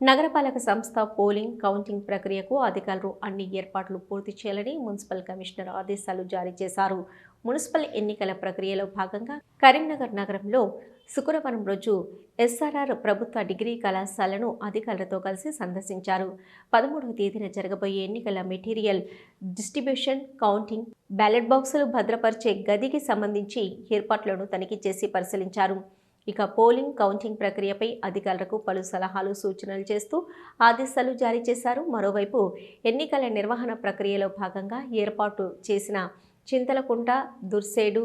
నగరపాలక సంస్థ polling counting ప్రక్రియకు అధికారులు అన్ని ఏర్పాట్లు పూర్తి చేయాలని మున్సిపల్ కమిషనర్ ఆదేశాలు జారీ చేశారు. మున్సిపల్ ఎన్నికల ప్రక్రియలో భాగంగా కరీంనగర్ నగరంలో శుక్రవారం రోజు ఎస్ఆర్ఆర్ ప్రభుత్వ డిగ్రీ కళాశాలను అధికారులతో కలిసి సందర్శించారు. పదమూడవ తేదీన జరగబోయే ఎన్నికల మెటీరియల్ డిస్ట్రిబ్యూషన్ కౌంటింగ్ బ్యాలెట్ బాక్సులు భద్రపరిచే గదికి సంబంధించి ఏర్పాట్లను తనిఖీ చేసి పరిశీలించారు. ఇక పోలింగ్ కౌంటింగ్ ప్రక్రియపై అధికారులకు పలు సలహాలు సూచనలు చేస్తూ ఆదేశాలు జారీ చేశారు. మరోవైపు ఎన్నికల నిర్వహణ ప్రక్రియలో భాగంగా ఏర్పాటు చేసిన చింతలకుంట దుర్సేడు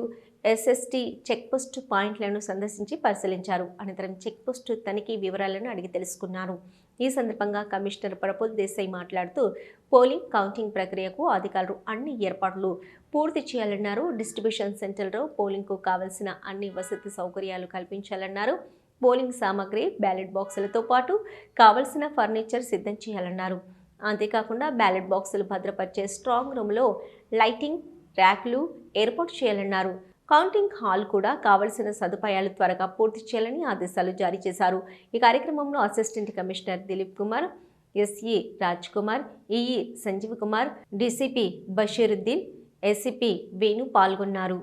ఎస్ఎస్టీ చెక్పోస్ట్ పాయింట్లను సందర్శించి పరిశీలించారు. అనంతరం చెక్పోస్ట్ తనిఖీ వివరాలను అడిగి తెలుసుకున్నారు. ఈ సందర్భంగా కమిషనర్ ప్రఫుల్ దేశాయ్ మాట్లాడుతూ పోలింగ్ కౌంటింగ్ ప్రక్రియకు అధికారులు అన్ని ఏర్పాట్లు పూర్తి చేయాలన్నారు. డిస్ట్రిబ్యూషన్ సెంటర్లో పోలింగ్కు కావలసిన అన్ని వసతి సౌకర్యాలు కల్పించాలన్నారు. పోలింగ్ సామాగ్రి బ్యాలెట్ బాక్సులతో పాటు కావలసిన ఫర్నిచర్ సిద్ధం చేయాలన్నారు. అంతేకాకుండా బ్యాలెట్ బాక్సులు భద్రపరిచే స్ట్రాంగ్ రూమ్లో లైటింగ్ ర్యాక్లు ఏర్పాటు చేయాలన్నారు. కౌంటింగ్ హాల్ కూడా కావలసిన సదుపాయాలు త్వరగా పూర్తి చేయాలని ఆదేశాలు జారీ చేశారు. ఈ కార్యక్రమంలో assistant commissioner Dilip Kumar SE Raj Kumar EE Sanjeev Kumar DCP Basheeruddin SCP Venu పాల్గొన్నారు.